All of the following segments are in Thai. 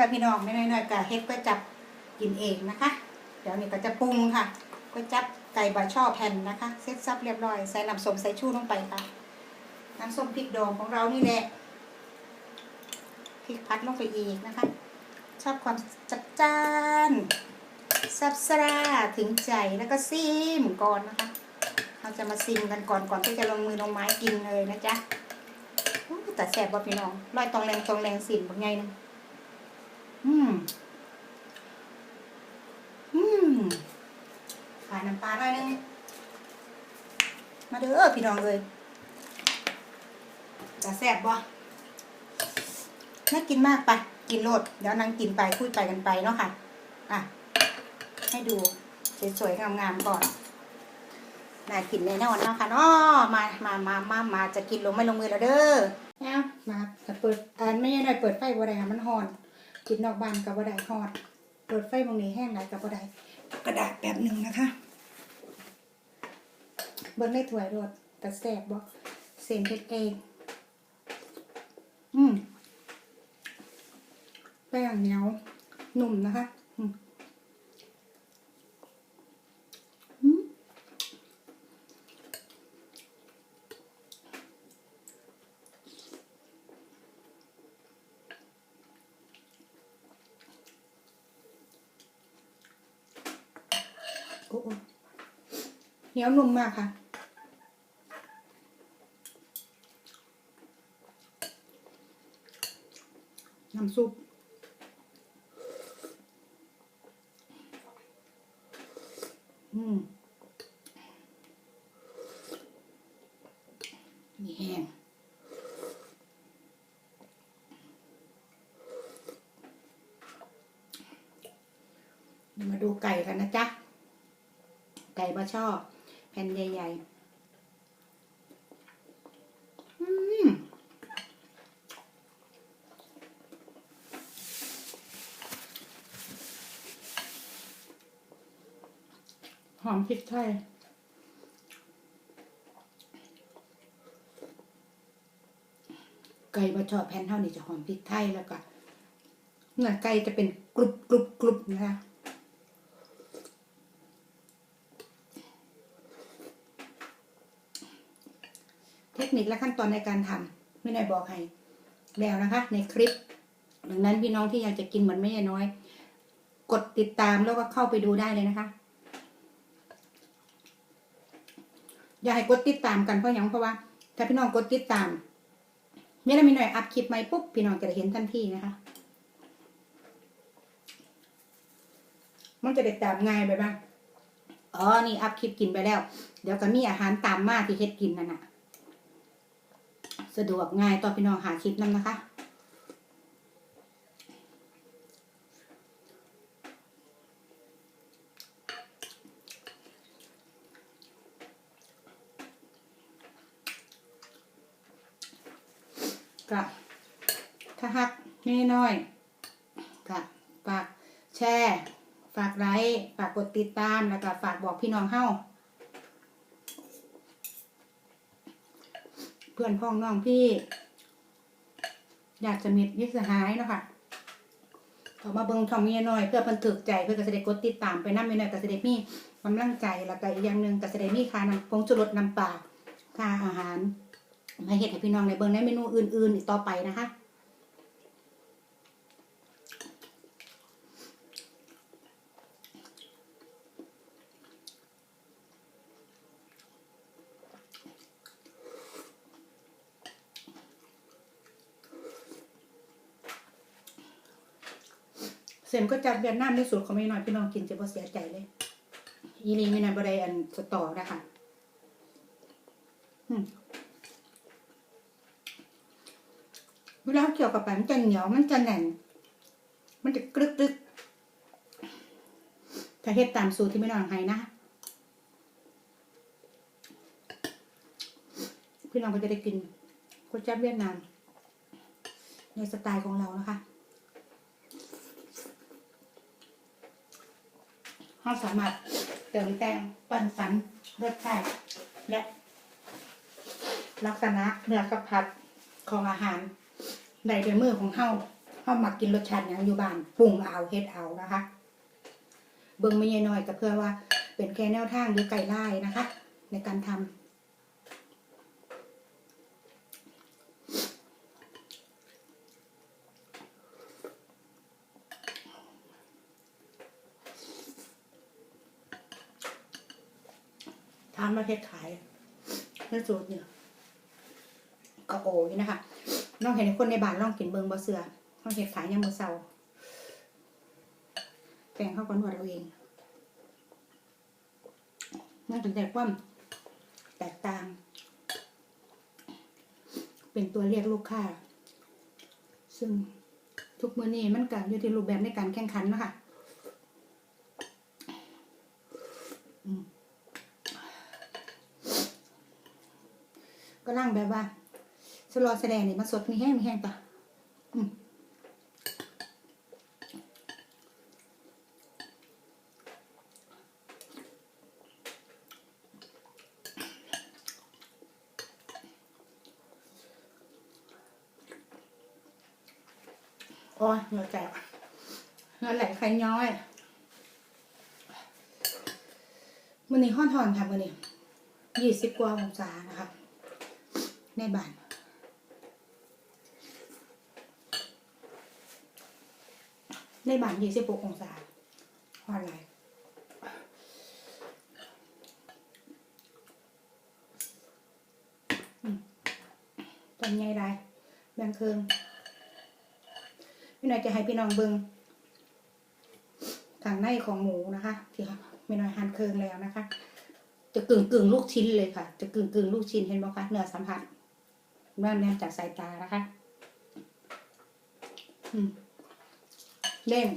ค่ะพี่น้องไม่น้อยๆกะเฮ็ดก็จับกินเองนะคะ เดี๋ยวนี้ก็จะปรุงค่ะก็จับไก่บะช่อแผ่นนะคะเสร็จสับเรียบร้อย ใส่น้ำส้มใส่ชูลงไปค่ะ น้ำส้มพริกดองของเรานี่แหละ พริกพัดลงไปอีกนะคะ ชอบความจัดจ้านซับซ่าถึงใจแล้วก็ซิมก่อนนะคะ เราจะมาซิมกันก่อนก่อนที่จะลงมือลงไม้กินเลยนะจ๊ะแต่แสบว่พี่น้องร้อยตรงแรงตรงแรงสินบางไงนึง อืม อืมปลาน้ำปลาหน่อยนึง มาเด้อพี่น้องเลยจะแสบบ่น่ากินมากไป กินโลด เดี๋ยวนั่งกินไปคุยไปกันไปเนาะค่ะ อะ ให้ดูสวยๆงามๆก่อนน่ากินแน่นอนเนาะค่ะเนาะมามามามามาจะกินลงไม่ลงมือแล้วเด้อเอามาเปิดอ่านไม่ใช่หน่อยเปิดไฟบ่ได้มันฮ้อน กินนอกบ้านกับบ่ได้ฮ้อดเปิดไฟบางนี้แห้งไหนกับบ่ได้กระดาษแบบหนึ่งนะคะ เบิ้งได้ถ้วยรดแต่แสบบ่เส้นเพ็ดเองอืมแป้งเหนียวหนุ่มนะคะ อืมอืม โอ้โอ้เห นียวนุ่มมากค่ะ น้ำซุปอืมมีแห้งมาดูไก่กันนะจ๊ะ ไก่บะช่อ แผ่นใหญ่ๆ อืมหอมพริกไทยไก่บะช่อแผ่นเท่านี้จะหอมพริกไทยแล้วก็เนื้อไก่จะเป็นกรุบกรุบกรุบนะคะ เทคนิคและขั้นตอนในการทำไม่ได้บอกให้แล้วนะคะ ในคลิป ดังนั้นพี่น้องที่อยากจะกินเหมือนแม่น้อย กดติดตามแล้วก็เข้าไปดูได้เลยนะคะ อย่าให้กดติดตามกันเพราะหยังเพราะว่า ถ้าพี่น้องกดติดตามเมื่อมีหน่อยอัพคลิปใหม่ปุ๊บพี่น้องจะเห็นทันทีนะคะมันจะได้ตามง่ายไปบ้าง อ๋อ นี่อัพคลิปกินไปแล้ว เดี๋ยวก็มีอาหารตามมาที่เฮ็ดกินนั่นน่ะ สะดวกง่ายต่อพี่น้องหาคลิปนั่นนะคะก็ถ้าฮักนี่น้อยก็ฝากแชร์ ฝากไลค์ฝากกดติดตามแล้วก็ฝากบอกพี่น้องเฮ้า พื่อนพ้องน้องพี่ อยากจะมียิสหายเนาะคะเขามาเบิ่งช่องมีน้อยเพื่อเพิ่นถึกใจเพื่อก็จะได้กดติดตามไปนำมีน้อยก็จะได้มีกำลังใจแล้วก็อีกอย่างหนึ่งก็จะได้มีค่านำพงจุรสนำปลาค่าอาหารมาเห็ดให้พี่น้องในเบิ่งในเมนูอื่นๆ อีกต่อไปนะคะ เส้ นก็จากเวียดนามในสูตรของไม่น้อยพี่น้องกินจะบ่เสียใจเลยอีลีไม่นานบ่ได้อันสตอนะคะเวลาเกี่ยวกับไปมันจะเหนียวมันจะแน่น มันจะกรึกกรึกถ้าเฮ็ดตามสูตรที่ไม่น้องให้นะพี่น้องก็จะได้กินก๋วยจั๊บเวียดนามในสไตล์ของเรานะคะ เราสามารถเติมแต่งปั่นสันรสชาติและลักษณะเนื้อกับผัดของอาหารใดโดมือของเฮาเฮามักกินรสชาติอย่างอยู่บ้านปรุงเอาเฮ็ดเอานะคะ เบิ่งไม่ใหญ่น้อยก็เพื่อว่าเป็นแค่แนวทางหรือไก่ไล่นะคะ ในการทำ ทำมาเฮ็ดขายเนื้อสูตรเนี่ยก็โอ้ยนะคะน้องเห็นคนในบ้านลองกินเบิงบ่เสือน้องเห็ดขายยามมื้อเช้าแป้งเข้ากันนวดเอาเองนั่นเป็นแต่ความแตกต่าง เป็นตัวเรียกลูกค้า ซึ่งทุกมื้อนี้มันก็อยู่ที่รูปแบบในการแข่งขันนะคะอืมก็ร่าง แบบว่าสลอแสดงนี่มันสดมีแห้งมีแห้งปะอืมโอ้ยเหงื่อแตกเหงื่อไหลใครย้อยมันนี่ห้อนทอนค่ะมันนี่ยี่สิบกว่าองศานะคะ ในบ้านในบ้านยี่สิบหกองศาเพราะอะไรอืมตอนไงได้แบ่งเคืองพี่น้อยจะให้พี่น้องเบิงทางในของหมูนะคะที่พี่น้อยหั่นเครืองแล้วนะคะ จะกึ่งกึ่งลูกชิ้นเลยค่ะ จะกึ่งกึ่งลูกชิ้นเห็นไหมคะเนื้อสัมผัส เมื่อแนมจากสายตานะคะเด้ง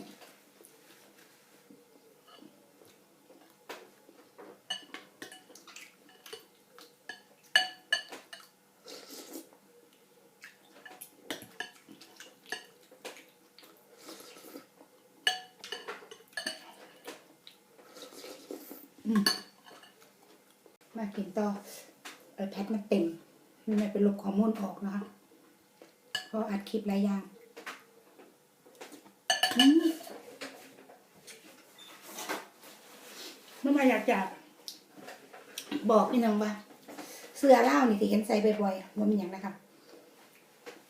มากินต่ออแพทมันเต็มมันไม่เป็นลบข้อ มออกนะคะ เพราะอัดคลิปหลายอย่างอืมเมื่อมาอยากจะบอกพี่น้องว่า เสื้อเล่านี่ที่เห็นใส่บ่อยๆว่ามีอย่างนะคะ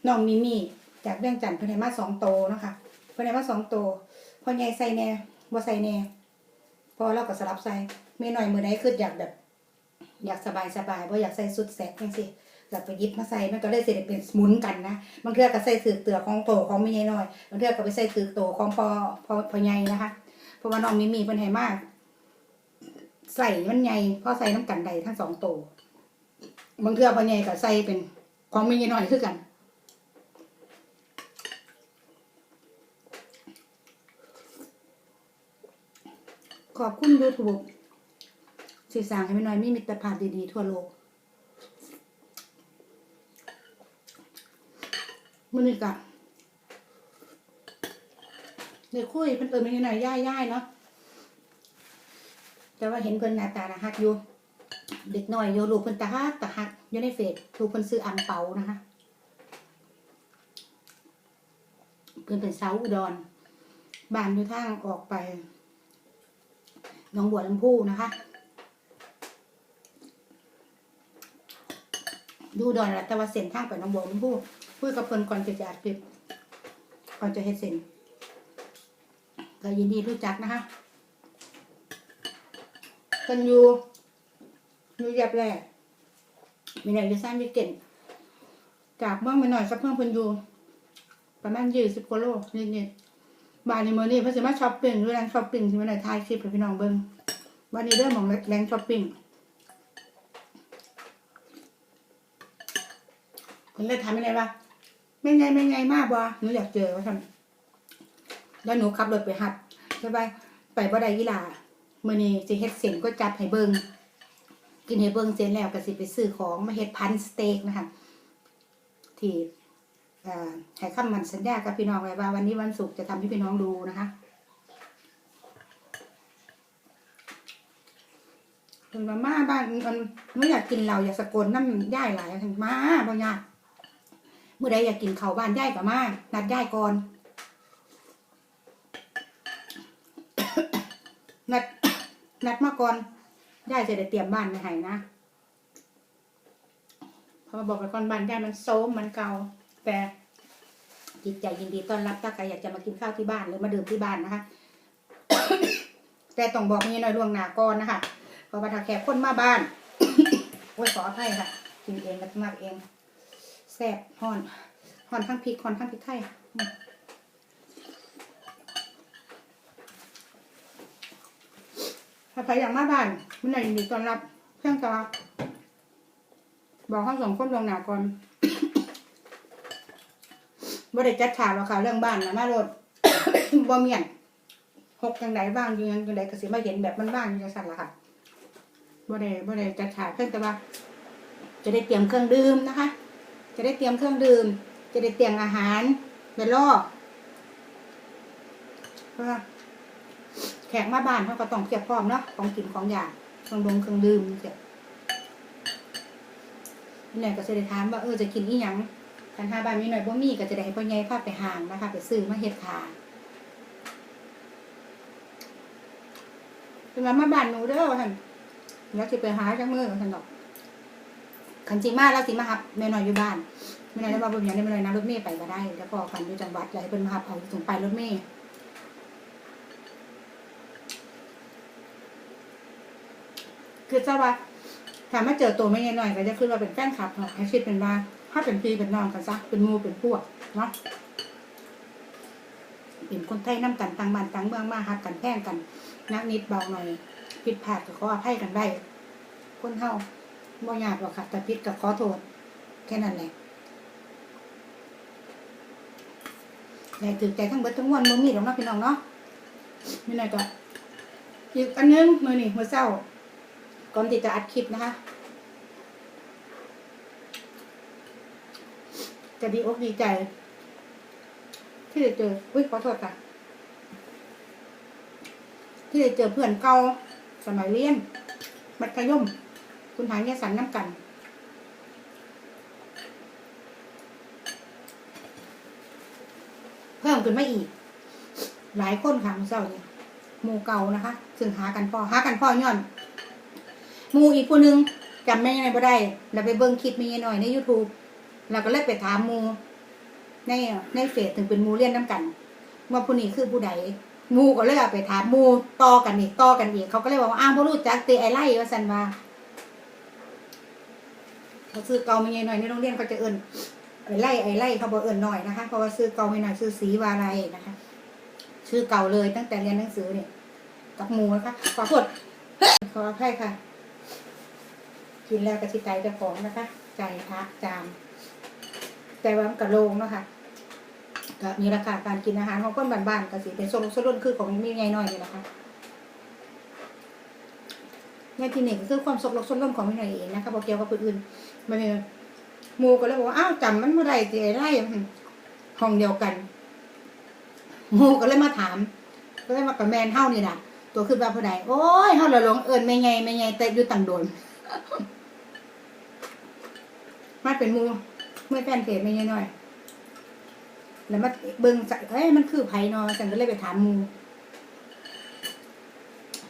น้องมิมี่จากเรื่องจันทร์เพิ่นมาสองโตนะคะเพิ่นมาสองโตพอใหญ่ใส่แน่บ่ใส่แน่พอเราก็สลับใส่ไม่หน่อยมือใดคืออยากแบบ อยากสบายสบายบ่อยากใส่สุดแสกจังซี่ อยากไปยิบมาใส่มันก็เลยสิได้เป็นหมุนกันนะบางเทื่อก็ใส่ถือเตือของโตของไม่ใหญ่น้อยบางเทื่อก็ไปใส่ถือโตของพอพอพอใหญ่นะคะ เพราะว่าน้องมิมี่เพิ่นให้มาก ใส่มันใหญ่พอใส่น้ำกันใดทั้งสองโตบางเทื่อพอใหญ่ก็ใส่เป็นของไม่ใหญ่น้อยคือกันขอบคุณ YouTube สื่อสารให้ไม่น้อยมีมิตรภาพดีๆทั่วโลก มือนี่กะเดี๋ยวคุยเพิ่นเอิญไม่หน่อยย่ายย่ายเนาะแต่ว่าเห็นเพิ่นหน้าตานะฮักอยู่ เด็กน้อยอยู่ลูกเพิ่นตาฮักตาฮักอยู่ในเฟซลูกเพิ่นซื้ออังเปานะคะเพิ่นเป็นสาวอุดรบ้านอยู่ทางออกไปหนองบัวลำพูนะคะดูดอนละแต่ว่าเส้นทางไปน้องบัวลำพู คุยกับเพิ่นก่อนจะจะอัดคลิป ก่อนจะเฮ็ดเส้นก็ยินดีรู้จักนะคะกันอยู่อยู่ยับแรกมีไหนจะสร้างวิเก่นจากเมืองไปหน่อยกับเพื่อนเพิ่นอยู่ประมาณยี่สิบกิโลนิดๆบ้านในเมืองนี้เพิ่นสิมาช้อปปิ้งหรือแรงช้อปปิ้งที่มาได้ถ่ายคลิปให้พี่น้องเบิ่งวันนี้เริ่มของแรงช้อปปิ้งคนเลยถามยังไงว่า ไม่ไงไม่ไงมากบ่หนูอยากเจอว่าทำแล้วหนูขับรถไปหัดใช่ไหมไปบ่ได้ยีหลามื้อนี้สิเฮ็ดเส้นก็จับให้เบิ่งกินให้เบิ่งเสร็จแล้วก็สิไปซื้อของมาเฮ็ดพันสเต็กนะคะที่อ่อให้คำมันสัญญากับพี่น้องไว้ว่าวันนี้วันศุกร์จะทำให้พี่น้องดูนะคะเป็นมาม่าบ้านมันไม่อยากกินเราอยากสะกดน้ำย่ายหลายมาบ่ยาก มื่อใดอยากกินข้าวบ้านย่ายก็มานัดย่ายก่อน นัดนัดมาก่อนย่ายจะได้เตรียมบ้านไปให้นะพอมาบอกไปก่อนบ้านย่ายมันโซมมันเก่า แต่จิตใจยินดีต้อนรับถ้าใครอยากจะมากินข้าวที่บ้านหรือมาดื่มที่บ้านนะคะ แต่ต้องบอกงี้หน่อยล่วงหน้าก่อนนะคะเพราะว่าถ้าแขกคนมาบ้านโอ้ยขออภัยค่ะกินเองกับมากเอง แซ่บห่อนห่อนทั้งพริกห่อนทั้งพริกไทยอืมถ้าใครอยากมาบ้านมันไหนยินดีตอนรับเพียงต่ว่าบอกข้างสองคนลงหนาก่อนบ่ได้จัดฉากหรอกค่ะ เรื่องบ้านนะมาโลดบ่เมียนหกจังไดบ้างอยู่ยังจังไดก็สิมาเห็นแบบมันบ้างอยู่จังซั่นละค่ะบ่ได้บ่ได้จัดฉากเพิ่นแต่ว่า จะได้เตรียมเครื่องดื่มนะคะ จะได้เตรียมเครื่องดื่ม จะได้เตรียมอาหารไปล่อเพราะว่าแขกมาบ้านเขาก็ต้องเพียบพร้อมเนาะของกินของอย่ากเครื่องดงเครื่องดื่มเสียนี่ก็จะได้ถามว่าเออจะกินอีหยังคันหาบ้านมีหน่อยบ่มีก็จะได้ให้พ่อใหญ่พาไปห่างนะคะ ไปซื้อมาเฮ็ดขาเป็นว่ามาบ้านหนูเด้อท่านแล้วสิไปหาจังมือท่านดอก ขันจิมาแล้วสิมาหับแม่น้อยอยู่บ้านแม่น้อยแล้วมาบ่มีหยังได้แม่น้อยนั่งรถเมล์ไปก็ได้ แล้วพอกันอยู่จังหวัดแล้วให้เพิ่นมาหับเอาส่งไปรถเมล์คือจะว่าถามาเจอตัวแม่ยายหน่อยก็จะคือเราเป็นแฟนคลับเนาะให้คิดเป็นว่าถ้าเป็นพี่เป็นน้องกันซะเป็นมูเป็นพวกเนาะเป็นคนไทยน้ำกันต่างบ้านต่างเมืองมาหักกันแพงกัน นักนิดเบาหน่อยผิดพลาดก็ขออภัยกันได้คนเฮา บ่ยากหรอกค่ะแต่พิษกับขอโทษ แค่นั้นแหละใหญ่ถือใจทั้งเบิดทั้งมวลบ่มีหรอกนาะพี่น้องเนาะนี่หน่อยก็อีกอันนึงมือนี่มือเศร้าก่อนที่จะอัดคลิปนะคะจะดีอกดีใจ ที่ได้เจออุ้ยขอโทษค่ะ ที่ได้เจอเพื่อนเก่าสมัยเรียนมัธยม คุณหายเนี่ยสันน้ำกัน เพิ่มขึ้นมาอีก หลายคนค่ะมือเศร้าเนี่ยหมูเก่านะคะ ซึ่งหากันพ่อหากันพ่อย้อนหมูอีกผู้หนึงจำไม่ยังไงบ่ได้แล้วไปเบิ่งคลิปมีหน่อยใน YouTube แล้วก็เลยไปถามหมูในในเฟซถึงเป็นหมูเรียนน้ำกันว่าผู้นี้คือผู้ใดหมูก็เลยเอาไปถามหมูต่อกันอีกต่อกันอีกเขาก็เลยบอกว่าอ้าวบ่รู้จักตีไอไล่ว่าสันว่า ขาซื้อเกาไม่ใหญ่หน่อยในโรงเรียนเขาจะเอิญไอ้ไล่ไอ้ไล่เขาบอกเอิญหน่อยนะคะเพราะว่าซื้อเกาไม่หน่อยซื้อสีวาไรนะคะ ชื่อเก่าเลยตั้งแต่เรียนหนังสือเนี่ยกับหมูนะคะขอโทษขออภัยค่ะ กินแล้วกระชิไตเจ้าของนะคะ ใจพระจามแต่ว่ากระโลงเนาะคะก็มีราคาการกินอาหารของคนบ้านๆก็สิเป็นโซลงโซลุ่นคือของมีใหญ่หน่อยนี่แหละค่ะ เนี่ยที่นี่ก็คือความสกลกสนร่มของไม่หน่อยเองนะคะบอเกี่ยวกับคนอื่นมันเนี่ยมูก็เลยบอกว่าอ้าวจำมันเมื่อไรจะไล่ห้องเดียวกันมูก็เลยมาถาม ก็เลยมากับแมนเฮ้านี่นะตัวขึ้นมาผู้ใดโอ้ยเฮ้าลหลงเอิญไม่ไงไม่ไงแต่อยู่ต่างโดนมาเป็นมูเมื่อแฟนเพจไม่ไงหน่อยแล้วมาเบิ่งสักเอ้ยมันคือไผเนอฉันก็เลยไปถามมู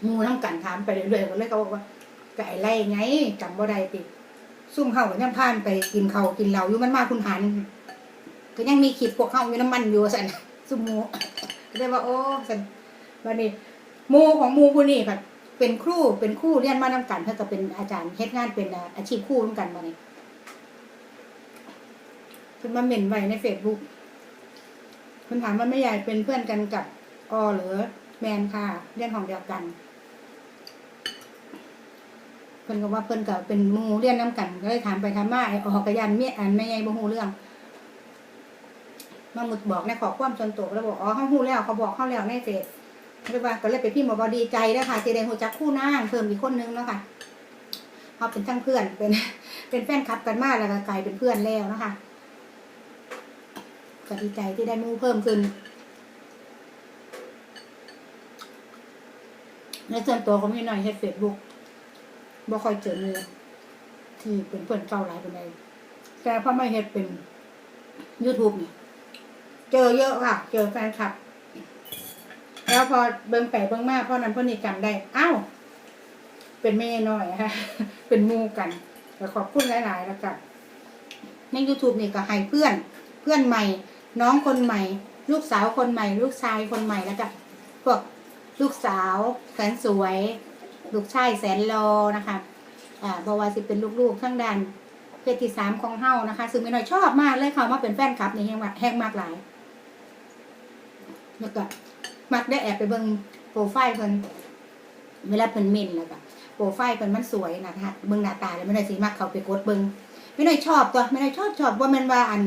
มูน้ำกันถามไปเรื่อยๆก็เลยเขาบอกว่าไก่ไล่ไงจำบ่ได้ติซุ่มเฮาก็ยังผ่านไปกินเขากินเหล้าอยู่มันมาคุณหันก็ยังมีขีดพวกเฮาอยู่น้ำมันอยู่สันซุ่มมูก็เลยว่าโอ้สันวันนี้มูของมูผู้นี้ค่ะเป็นครูเป็นครูเรียนมานำกันเท่ากับเป็นอาจารย์เฮ็ดงานเป็นอาชีพครูเหมือนกันมาเนี่ยเพิ่นมาเม่นไว้ในเฟซบุ๊กเพิ่นถามว่าไม่ใหญ่เป็นเพื่อนกันกับออหรือแมนค่ะ เรียนห้องเดียวกัน เพิ่นก็ว่าเพิ่นก็เป็นมูเรียนน้ำกันก็เลยถามไปถามมาไอ้ออกกระยันเมียอันแม่ใหญ่บ่ฮู้เรื่องมาหมุดบอกในขอความส่วนตัวแล้วบอกอ๋อเขาฮู้แล้วเขาบอกเขาแล้วในเฟซเรียกว่าก็เลยไปพิมพ์บอกดีใจแล้วค่ะที่ได้ฮู้จักคู่นางเพิ่มอีกคนนึงเนาะค่ะเขาเป็นทั้งเพื่อนเป็น เป็นแฟนคลับกันมากแล้วก็กลายเป็นเพื่อนแล้วนะคะก็ดีใจที่ได้มูเพิ่มขึ้นในส่วนตัวของพี่หน่อยเฮ็ดเฟซบุ๊ก บ่ค่อยเจอเลยที่เป็นเพื่อนเก่าหลายคนใดแต่พอมาเฮ็ดเป็น YouTube นี่ยเจอเยอะค่ะ เจอแฟนคลับ แล้วพอเบิ่งไปเบิ่งมาพ่อนั้นพ่อนี่จำได้ อ้าวเป็นแม่น้อยค่ะเป็นมูกันก็ขอบคุณหลาย ๆ แล้วกันใน YouTube นี่ก็ให้เพื่อนเพื่อนใหม่ น้องคนใหม่ ลูกสาวคนใหม่ ลูกชายคนใหม่แล้วก็พวกลูกสาวแสนสวย ลูกชายแสนรอนะคะอ่าบว่าสิเป็นลูกๆทั้งดันเพศที่สามของเฮานะคะ ซึ่งไม่น้อยชอบมากเลยค่ะว่าเป็นแฟนคลับนี่แห้งมากแห้งมากหลายแล้วก็มักได้แอบไปเบิ่งโปรไฟล์เพิ่นเวลาเพิ่นเมนแล้วก็โปรไฟล์เพิ่นมันสวยนะคะเบิ่งหน้าตาแล้วไม่น้อยสิมักเขาไปกดเบิ่งไม่น้อยชอบตัวไม่น้อยชอบชอบว่าม่นว่าอัน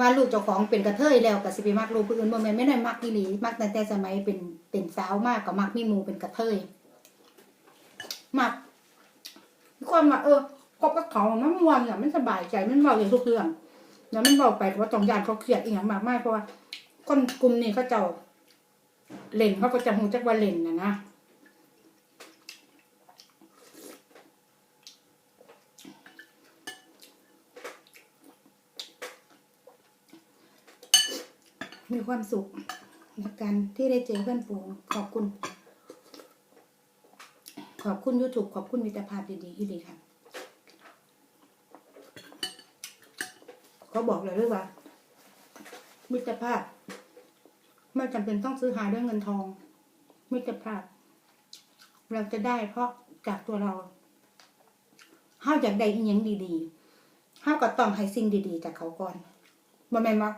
ว่าลูกเจ้าของเป็นกระเทยแล้วก็สิไปมักลูกผู้อื่นบ่แม่นไม่น้อยมักอีหลีมักตั้งแต่สมัยเป็นเป็นสาวมากก็มักมีหมู่เป็นกระเทย มักมีความว่าเออคบกับเขามันมวนอะมันสบายใจมันเบาอย่างทุกเรื่องแล้วมันเบาไปเพราะว่าต้องยานเขาเครียดอีกอย่างมากมากเพราะว่าคนกลุ่มนี้เขาเจ้าเล่นเขาก็จะหูจักว่าเล่นนะนะมีความสุขในการที่ได้เจอเพื่อนฝูงขอบคุณ ขอบคุณยูทูบขอบคุณมิตรภาพดีๆที่ดีค่ะเขาบอกเลยด้วยว่า มิตรภาพ ไม่จำเป็นต้องซื้อหาด้วยเงินทอง มิตรภาพ เราจะได้เพราะจากตัวเราเฮาอยากได้อีหยังดีๆเฮาก็ต้องให้สิ่งดีๆจากเขาก่อนบ่แม่นว่า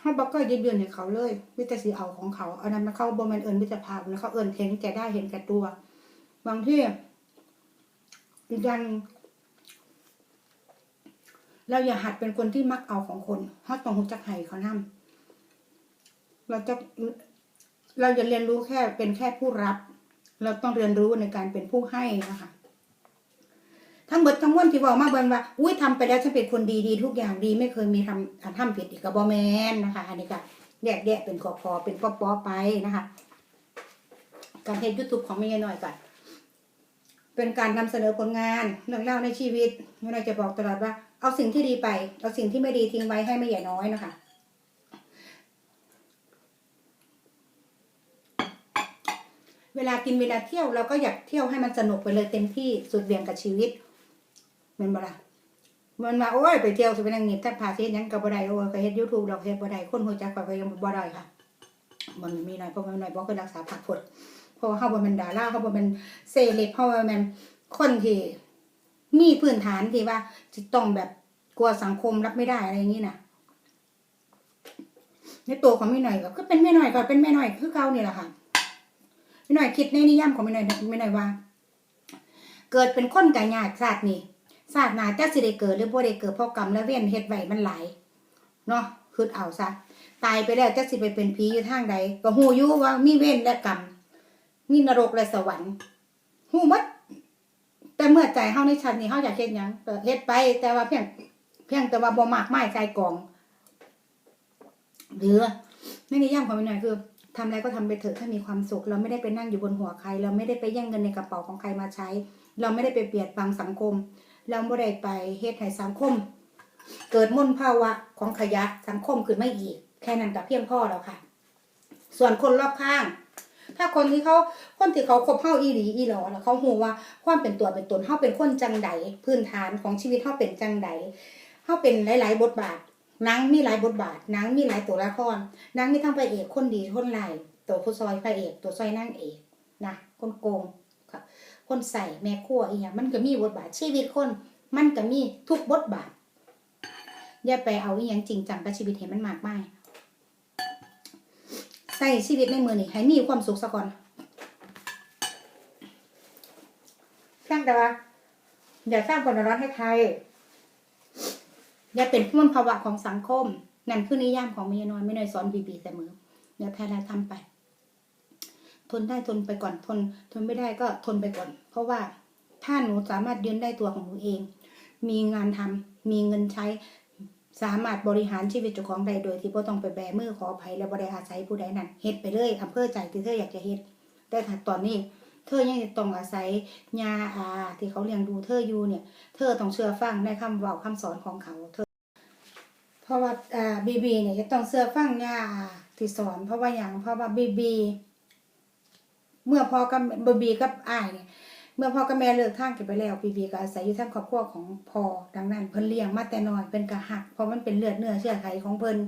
เฮาบ่ก็ยืดเยืนให้เขาเลยมิตรสิเอาของเขาเอันนั้นมันเข้าบ่แม่นเอิ้นมิตรภาพนะเขาเอิ้นเห็นแก่ได้เห็นแก่ตัว บางที่อีกอย่างหนึ่งเราอย่าหัดเป็นคนที่มักเอาของคนเพราะต้องหูจักให้เขานำเราจะเราอย่าเรียนรู้แค่เป็นแค่ผู้รับ เราต้องเรียนรู้ในการเป็นผู้ให้นะคะ ทั้งหมดทั้งมวลที่บอกมาเบินว่า อุ้ยทำไปแล้วฉันเป็นคนดีดีทุกอย่างดี ไม่เคยมีทำอ่าทำผิดอีกกับบอแมนนะคะ อันนี้ก็แยกแยกเป็นกอพอเป็นปอปอไปนะคะ การเทศยูทูบของแม่ยายหน่อยก่อน เป็นการนำเสนอผลงานเรื่องเล่าในชีวิตไม่น้อยจะบอกตลอดว่า เอาสิ่งที่ดีไป เอาสิ่งที่ไม่ดีทิ้งไว้ให้ไม่ใหญ่น้อยนะคะเวลากินเวลาเที่ยวเราก็อยากเที่ยวให้มันสนุกไปเลยเต็มที่สุดเบี่ยงกับชีวิตมันบ่ล่ะมันมาโอ้ยไปเที่ยวสิไปนั่งเงียบทักพาเฮ็ดหยังกับบ่ได้โอ้ยก็เฮ็ด YouTube ดอกเฮ็ดบ่ได้คนฮู้จักก็ยังบ่ได้ค่ะมันมีหน่อยเพราะว่าหน่อยบ่เคยรักษาผักผล เพราะว่าเขาบ่เป็นดาราเขาบ่เป็นเซเลบเขาบ่เป็นคนที่มีพื้นฐานที่ว่าจะต้องแบบกลัวสังคมรับไม่ได้อะไรอย่างนี้น่ะในตัวของแม่หน่อยก็เป็นแม่หน่อยก็เป็นแม่หน่อยคือเก่านี่แหละค่ะแม่หน่อยคิดในนิยามของแม่หน่อยแม่หน่อยว่า เกิดเป็นคนกะยากศาสตร์นี่ศาสตร์นาจักสิได้เกิดหรือบ่ได้เกิดเพราะกรรมและเวียนเฮ็ดไหวมันหลายเนาะคือเอาซะตายไปแล้วจักสิไปเป็นผีอยู่ทางใดก็ฮู้อยู่ว่ามีเวรและกรรม มีนรกและสวรรค์หูมัดแต่เมื่อใจเฮาในชั้นนี้เฮาอยากเฮ็ดหยังก็เฮ็ดไป แต่ว่าเพียงเพียงแต่ว่าบ่มากมายใจกอง หรือในนิยามของมันหน่อยคือทำอะไรก็ทำไปเถอะถ้ามีความสุข เราไม่ได้ไปนั่งอยู่บนหัวใคร เราไม่ได้ไปแย่งเงินในกระเป๋าของใครมาใช้ เราไม่ได้ไปเบียดบังสังคม เราไม่ได้ไปเฮ็ดให้สังคม เกิดมลภาวะของขยะสังคมขึ้นไม่อีก แค่นั้นก็เพียงพอแล้วค่ะ ส่วนคนรอบข้าง ถ้าคนที่เขาคนที่เขาคบเฮาอีหลีอีหลอแล้วเขาฮู้ว่าความเป็นตัวเป็นตนเฮาเป็นคนจังใดพื้นฐานของชีวิตเฮาเป็นจังใดเฮาเป็นหลาย ๆ บทบาทนังมีหลายบทบาทนังมีหลายตัวละครนังมีทั้งพระเอกคนดีคนร้ายตัวผู้ซอยพระเอกตัวซอยนางเอกนะคนโกงค่ะคนใส่แม่ครัวอีหยังมันก็มีบทบาทชีวิตคนมันก็มีทุกบทบาทอย่าไปเอาอีหยังจริงจังกับชีวิตเห็นมันมากมาย ใส่ชีวิตในมือนี่ให้มีความสุขซะก่อนเพียงแต่ว่าอย่าสร้างความร้อนให้ใคร อย่าเป็นมลภาวะของสังคม นั่นคือนิยามของเมียน้อยไม่น้อยสอนบีบีเสมออย่าแพ้แล้วทำไป ทนได้ทนไปก่อนทน ทนไม่ได้ก็ทนไปก่อน เพราะว่าถ้าหนูสามารถยืนได้ตัวของหนูเอง มีงานทำมีเงินใช้ สามารถบริหารชีวิตเจ้าของได้โดยที่บ่ต้องไปแบมือขออภัยและบ่ได้อาศัยผู้ใดนั้นเฮ็ดไปเลยอำเภอใจที่เธออยากจะเฮ็ดแต่ถ้าตอนนี้เธอยังต้องอาศัยยาอาที่เขาเลี้ยงดูเธออยู่เนี่ย เธอต้องเชื่อฟังในคำเว้าคำสอนของเขาเธอ เพราะว่าอ่าบีบีเนี่ยจะต้องเชื่อฟังยาอาที่สอนเพราะว่าอย่างเพราะว่าบีบี เมื่อพอกับบบีกับอายเนี่ย เมื่อพ่อกับแม่เลิกทางกันไปแล้วบีบีก็อาศัยอยู่ทางครอบครัวของพ่อดังนั้นเพิ่นเลี้ยงมาแต่น้อยเพิ่นก็ฮักเพราะมันเป็นเลือดเนื้อเชื้อไขของเพิ่น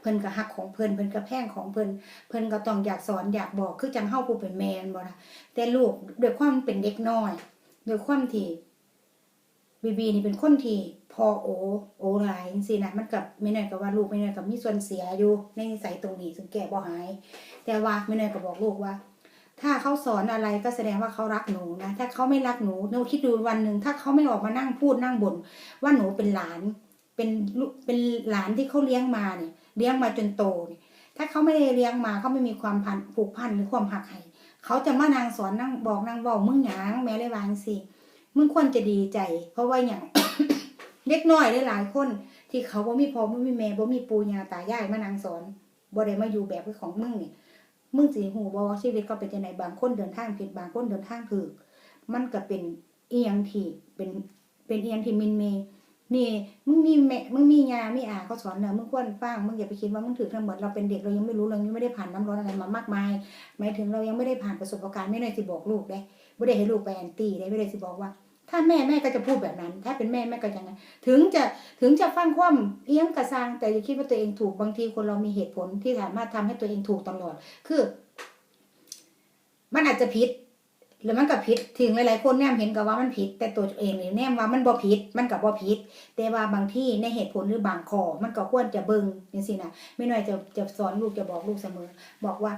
เพิ่นก็ฮักของเพิ่นเพิ่นก็แพงของเพิ่นเพิ่นก็ต้องอยากสอนอยากบอกคือจังเฮาผู้เป็นแม่นบ่ล่ะแต่ลูกด้วยความเป็นเด็กน้อยด้วยความที่บีบีนี่เป็นคนที่พอโอโอหลายจังซี่นะมันกับไม่น้อยก็ว่าลูกไม่น้อยก็มีส่วนเสียอยู่ในนิสัยตรงนี้ซึ่งแก้บ่หาย แต่ว่าไม่น้อยก็บอกลูกว่า ถ้าเขาสอนอะไรก็แสดงว่าเขารักหนูนะ ถ้าเขาไม่รักหนูหนูคิดดูวันหนึ่งถ้าเขาไม่ออกมานั่งพูดนั่งบ่นว่าหนูเป็นหลานเป็นลูกเป็นหลานที่เขาเลี้ยงมาเนี่ยเลี้ยงมาจนโตเนี่ยถ้าเขาไม่ได้เลี้ยงมาเขาไม่มีความพันผูกพันหรือความหักใครเขาจะมานางสอนนั่งบอกนางบอกมึงหยางแม่เลยวาจั่งสิมึงควรจะดีใจ เพราะว่าอย่างเล็กน้อยหลายๆคน ที่เขาบ่มีพ่อบ่มีแม่บ่มีปู่ย่าตายายมานางสอนบ่ได้มาอยู่แบบของมึงเนี่ย มึงสิหูบ่ว่าชีวิตก็เป็นจังไดบางคนเดินทางผิดบางคนเดินทางถูกมันก็เป็นเอียงที่เป็นเป็นเอียงที่มินเมนี่มึงมีแม่มึงมียามีอาเขาสอนเนอะมึงควรฟังมึงอย่าไปคิดว่ามึงถือทั้งหมดเราเป็นเด็กเรายังไม่รู้เรายังไม่ได้ผ่านน้ำร้อนอะไรมามากมาย หมายถึงเรายังไม่ได้ผ่านประสบการณ์ไม่ได้สิบอกลูกได้ไม่ได้ให้ลูกไปแอนตี้ได้ไม่ได้สิบอกว่า ถ้าแม่แม่ก็จะพูดแบบนั้น ถ้าเป็นแม่แม่ก็ยังไงถึงจะถึงจะฟังความเอียงกระซังแต่อย่าคิดว่าตัวเองถูกบางทีคนเรามีเหตุผลที่สามารถทำให้ตัวเองถูกตลอด คือ มันอาจจะผิดหรือมันก็ผิดถึงหลายๆคนแนมเห็นกับว่ามันผิด แต่ตัวเองเนี่ยแนมว่ามันบ่ผิด มันกับบ่ผิด แต่ว่าบางที่ในเหตุผลหรือบางข้อมันก็ควรจะเบิ่งจังซี่นะไม่น้อยจะจะสอนลูกจะบอกลูกเสมอ บอกว่า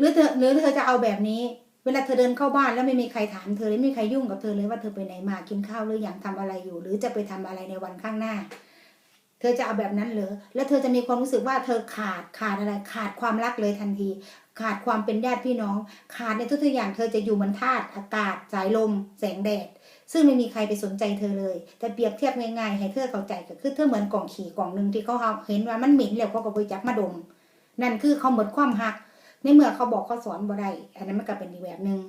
หรือเธอหรือเธอจะเอาแบบนี้ เวลาเธอเดินเข้าบ้านแล้วไม่มีใครถามเธอไม่มีใครยุ่งกับเธอเลยว่าเธอไปไหนมากินข้าวหรืออยังทำอะไรอยู่ หรือจะไปทำอะไรในวันข้างหน้า เธอจะเอาแบบนั้นเหรอแล้วเธอจะมีความรู้สึกว่าเธอขาดขาดอะไร ขาดความรักเลยทันที ขาดความเป็นญาติพี่น้อง ขาดในทุกๆอย่างเธอจะอยู่บนธาตุอากาศสายลม แสงแดด ซึ่งไม่มีใครไปสนใจเธอเลย แต่เปรียบเทียบง่ายๆให้เธอเข้าใจก็คือเธอเหมือนกล่องขี่กล่องหนึ่งที่เขาเห็นว่ามันเหม็นแล้วเขาก็ไปจับมาดม นั่นคือเขาหมดความหัก ในเมื่อเขาบอกเขาสอนบ่ได้อันนั้นมันก็เป็นอีกแบบหนึ่ง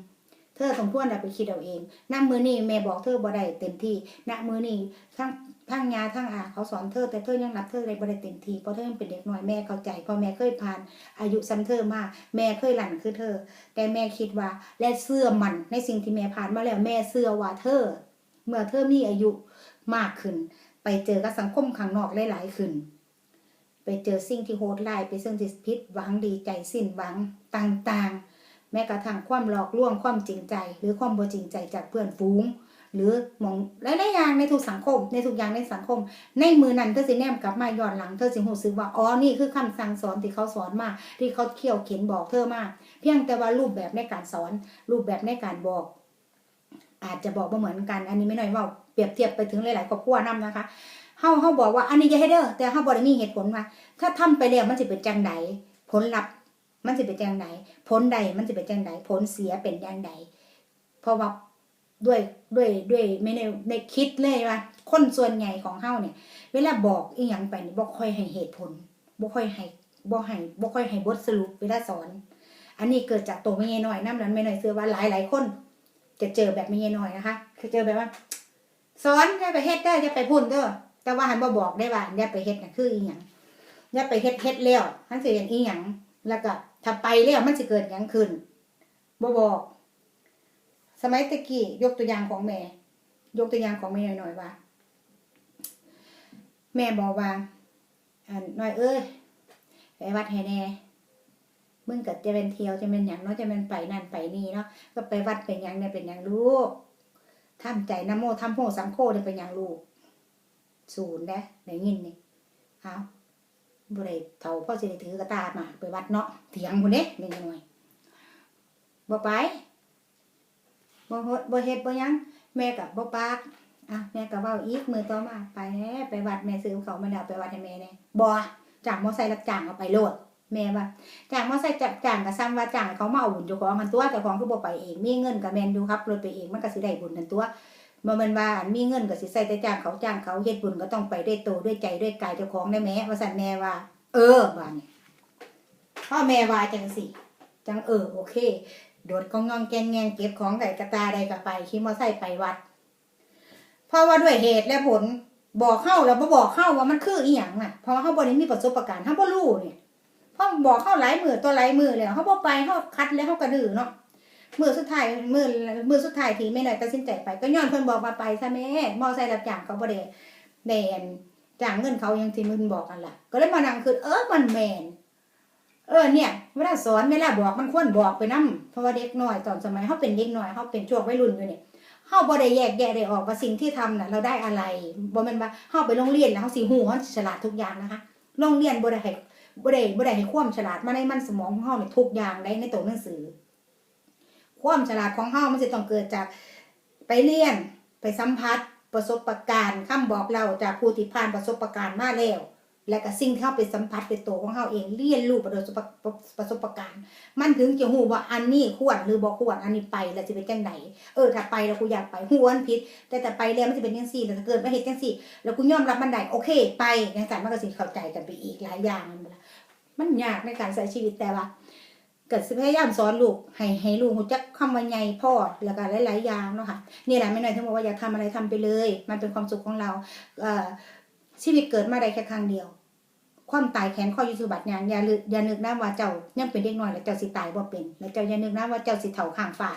เธอสมควรเอาไปคิดเอาเองณมือนี่แม่บอกเธอบ่ได้เต็มที่ณมือนี่ทั้งทั้งยาทั้งอาเขาสอนเธอแต่เธอยังรับเธอได้บ่ได้เต็มที่เพราะเธอยังเป็นเด็กน้อยแม่เข้าใจเพราะแม่เคยผ่าน อายุซ้ำเธอมาแม่เคยหลั่นคือเธอ แต่แม่คิดว่าและเสื้อมันในสิ่งที่แม่ผ่านมาแล้วแม่เสื้อว่าเธอ เมื่อเธอมีอายุมากขึ้น ไปเจอกับสังคมข้างนอกหลายๆขึ้น ไปเจอสิ่งที่โหดร้ายไปซึ่งที่ผิดหวังดีใจสิ้นหวังต่างๆ แม้กระทั่งความหลอกลวงความจริงใจ หรือความบ่จริงใจจากเพื่อนฝูง หรือมองหลายๆอย่างในทุกสังคม ในทุกอย่างในสังคม ในมือนั้นเธอสิแนมกลับมาย้อนหลังเธอสิรู้สึกว่าอ๋อนี่คือคำสั่งสอนที่เขาสอนมาที่เขาเขี่ยวเข็นบอกเธอมาเพียงแต่ว่ารูปแบบในการสอน รูปแบบในการบอก อาจจะบอกมาเหมือนกัน อันนี้ไม่น้อยว่าเปรียบเทียบไปถึงหลายๆครอบครัวนํนะคะ เฮาเฮาบอกว่าอันนี้จะให้เด้อแต่เฮาบ่ได้มีเหตุผลว่าถ้าทำไปแล้วมันสิเป็นจังใดผลลัพธ์มันสิเป็นจังใดผลใดมันสิเป็นจังใดผลเสียเป็นจังใดเพราะว่าด้วยด้วยด้วยไม่ได้ในคิดเลยว่าคนส่วนใหญ่ของเฮาเนี่ย เวลาบอกอีหยังไปนี่บ่ค่อยให้เหตุผลบ่ค่อยให้บ่ให้บ่ค่อยให้บทสรุปเวลาสอน อันนี้เกิดจากตัวแม่น้อยน้ำนั้นแม่น้อยเชื่อว่าหลายหลายคน จะเจอแบบแม่เงน้อยนะคะคือเจอแบบว่า สอนอย่าไปเฮ็ดเด้ออย่าไปพูดเด้อ แต่ว่าหันบ่บอกได้ว่าอย่าไปเฮ็ดน่ะคืออีหยังอย่าไปเฮ็ดเฮ็ดแล้วมันสิเป็นอีหยังแล้วก็ถ้าไปแล้วมันสิเกิดหยังขึ้นบ่บอก สมัยตะกี้ยกตัวอย่างของแม่ ยกตัวอย่างของแม่หน่อยๆว่า แม่บอกว่าอันน้อยเอ้ยไปวัดให้แน่มึงก็จะเป็นเที่ยวจะเป็นหยังเนาะจะเป็นไปนั่นไปนี่เนาะก็ไปวัดเป็นหยังเนี่ยเป็นหยังลูกทำใจนะโมทำโหสังโฆเนี่ยเป็นหยังลูก ศูนย์นะได้ยินนี่เอาบ่ได้เฒ่าพ่อสิได้ถือกระตามา ไปวัดเนาะเถียงพุ่นเด้แม่หน่อยบ่ไปบ่เฮ็ดบ่เฮ็ดบ่ยังแม่ก็บ่ปากอะแม่ก็เว้าอีกมือต่อมาไปแน่ไปวัดแม่ซื้อเขามาแล้วไปวัดให้แม่แน่บ่จ้างมอไซค์รับจ้างเอาไปโลดแม่ว่าจ้างมอไซค์จ้างจ้างก็ซ้ำว่าจ้างเขามาเอาบุญเจ้าของกันตัวเจ้าของคือบ่ไปเองมีเงินก็แม่นอยู่ครับรถไปเองมันก็สิได้บุญนั่นตัว บ่แม่นว่าอันมีเงินก็สิใส่แต่จ้างเขาจ้างเขาเฮ็ดบุญก็ต้องไปด้วยตัวด้วยใจด้วยกายเจ้าของได้แม่ว่าซั่นแม่ว่า เออว่านี่พ่อแม่ว่าจังสิจังเออโอเค โดดกองงองแกงแงงเก็บของใส่กระตาใดก็ไปขี่มอไซค์ไปวัด เพราะว่าด้วยเหตุและผลบอกเข้าแล้วบ่บอกเข้าว่ามันคืออีหยังน่ะเพราะว่าเขาบ่ได้มีประสบการณ์เขาบ่รู้เนี่ยพราะบอกเข้าหลายมือตัวหลายมือแล้วเขาบ่ไปเขาคัดแล้วเขากระดื้อเนาะ มือสุดท้ายมือมือสุดท้ายที่แม่หน้อยตัดสินใจไป ก็ย้อนเพิ่นบอกว่าไปซะแม่มอไซค์รับจ้างเขาบ่ได้แมนจ้างเงินเขายังที่มึงบอกกันล่ะ ก็เลยมานั่งคือเออมันแมนเออเนี่ยเวลาสอนเวลาบอกมันควรบอกไปนํเพราะว่าเด็กน้อยตอนสมัยเฮาเป็นเด็กน้อยเฮาเป็นช่วงวัยรุ่นอยู่เนี่ยเฮาบ่ได้แยกแยะได้ออกว่าสิ่งที่ทำน่ะเราได้อะไรบ่แม่นว่าเฮาไปโรงเรียนแล้วเฮาสิฮู้เฮาฉลาดทุกอย่างนะคะโรงเรียนบ่ได้ให้บ่ได้บ่ได้ให้ความฉลาดมาในมันสมองของเฮาเนี่ยทุกอย่างได้ในตัวหนังสือ ความฉลาดของเฮามันจะต้องเกิดจากไปเรียนไปสัมผัสประสบะการณ์คำบอกเราจากผู้ที่ผ่านประสบะการณ์มาแล้ว และก็สิ่งที่เฮาไปสัมผัสไปตัวของเฮาเองเรียนรู้ประสบประสบการณ์ มันถึงจะฮู้ว่าอันนี้ควรหรือบ่ควรอันนี้ไปแล้วสิเป็นจังไดเออถ้าไปแล้วกูอยากไปฮู้ว่ามันผิดแต่แต่ไปแล้วมันสิเป็นจังซี่แล้วถ้าเกิดมาเฮ็ดจังซี่ แล้วกูยอมรับมันได้โอเค ไปจังซั่มันก็สิเข้าใจกันไปอีกหลายอย่างนั่นมันยากในการใช้ชีวิตแต่ว่า ก็สิพยายามสอนลูกให้ให้ลูกรู้จักคำว่าใหญ่พ่อแล้วก็หลายๆอย่างเนาะค่ะนี่แหละแม่น้อยถึงบอกว่าอยากทำอะไรทำไปเลย มันเป็นความสุขของเราเอ่อชีวิตเกิดมาได้แค่ครั้งเดียว ความตายแขนข้อยู่สุบัติยางอย่าลึกอย่านึกนะว่าเจ้ายังเป็นเด็กน้อยแล้วเจ้าสิตายบ่เป็นแล้วเจ้าอย่านึกนะว่าเจ้าสิเฒ่าข้างฟ้า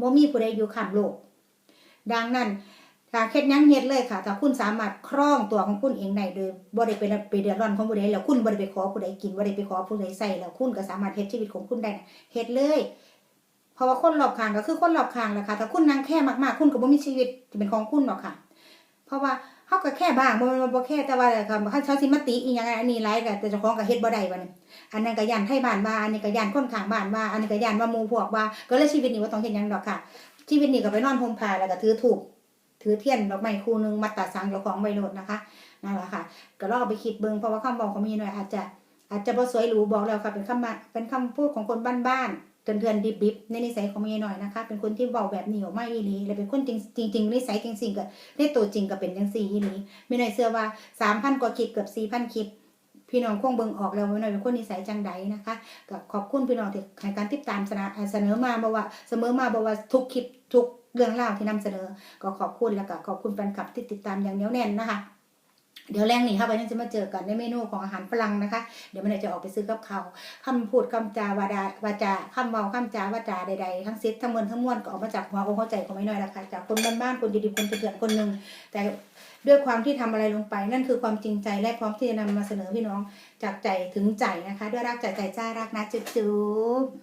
บ่มีผู้ใดอยู่ข้ามโลก ดังนั้น ถ้าเฮ็ดยังเฮ็ดเลยค่ะ ถ้าคุณสามารถครองตัวของคุณเองได้โดยบ่ได้ไปไปเดือดร้อนของผู้ใดแล้วคุณบ่ได้ไปขอผู้ใดกินบ่ได้ไปขอผู้ใดใส่แล้วคุณก็สามารถเฮ็ดชีวิตของคุณได้เฮ็ดเลย เพราะว่าคนรอบข้างก็คือคนรอบข้างแหละค่ะถ้าคุณนั่งแค่มากๆ คุณก็บ่มีชีวิตที่เป็นของคุณหรอกค่ะ เพราะว่าเฮาก็แค่บ้างบ่แม่นบ่แค่แต่ว่าค่ะคันเขาสิมาติอีหยังอันนี้หลายก็แต่เจ้าของก็เฮ็ดบ่ได้บัดนี้อันนั้นก็ย่านไทบ้านว่าอันนี้ก็ย่านคนข้างบ้านว่าอันนี้ก็ย่านว่าหมู่พวกว่าก็เลยชีวิตนี้บ่าต้องเฮ็ดหยังดอกค่ะ ชีวิตนี้ก็ไปนอนห่มผ้าแล้วก็ถือธูป ถือเทียนดอกไม้คู่หนึงมัดตาสังเจ้าของไว้โลดนะคะนั่นแหละค่ะ ก็ลองเอาไปคิดเบิ่งเพราะว่าคำบอกของมีหน่อยอาจจะอาจจะบ่สวยหรูบอกแล้วค่ะเป็นคำมาเป็นคำพูดของคนบ้านๆเถื่อนๆดิบๆในนิสัยของมีหน่อยนะคะ เป็นคนที่เว้าแบบนี้ออกมาอีหลีและเป็นคนจริงจริงๆนิสัยจริงๆก็ในตัวจริงก็เป็นจังซี่อีหลีมีหน่อยเชื่อว่า3,000กว่าคลิปเกือบ4,000คลิปพี่น้องคงเบิ่งออกแล้วว่าหน่อยเป็นคนนิสัยจังใดนะคะก็ขอบคุณพี่น้องที่ให้การติดตามเสนอมาบ่ว่าเสมอมาบ่ว่าทุกคลิปทุก เรื่องราวที่นำเสนอ ก็ขอบคุณแล้วก็ขอบคุณแฟนคลับที่ติดตามอย่างเหนียวแน่นนะคะ เดี๋ยวแรงนี้ค่ะวันนี้จะมาเจอกันในเมนูของอาหารฝรั่งนะคะ เดี๋ยวมันจะออกไปซื้อกับเขาวคำพูดคำจาวาดาวาจาคำเมาคำจาวาจาใดๆทั้งเซตทั้งมวลทั้งมวลก็ออกมาจากหัวอกหัวใจของไม่น้อยนะคะจากคนบ้านๆคนดีๆคนเถื่อนคนหนึ่งแต่ด้วยความที่ทำอะไรลงไป นั่นคือความจริงใจและพร้อมที่จะนำมาเสนอพี่น้องจากใจถึงใจนะคะ ด้วยรักจากใจจ้ารักนะจุ๊บ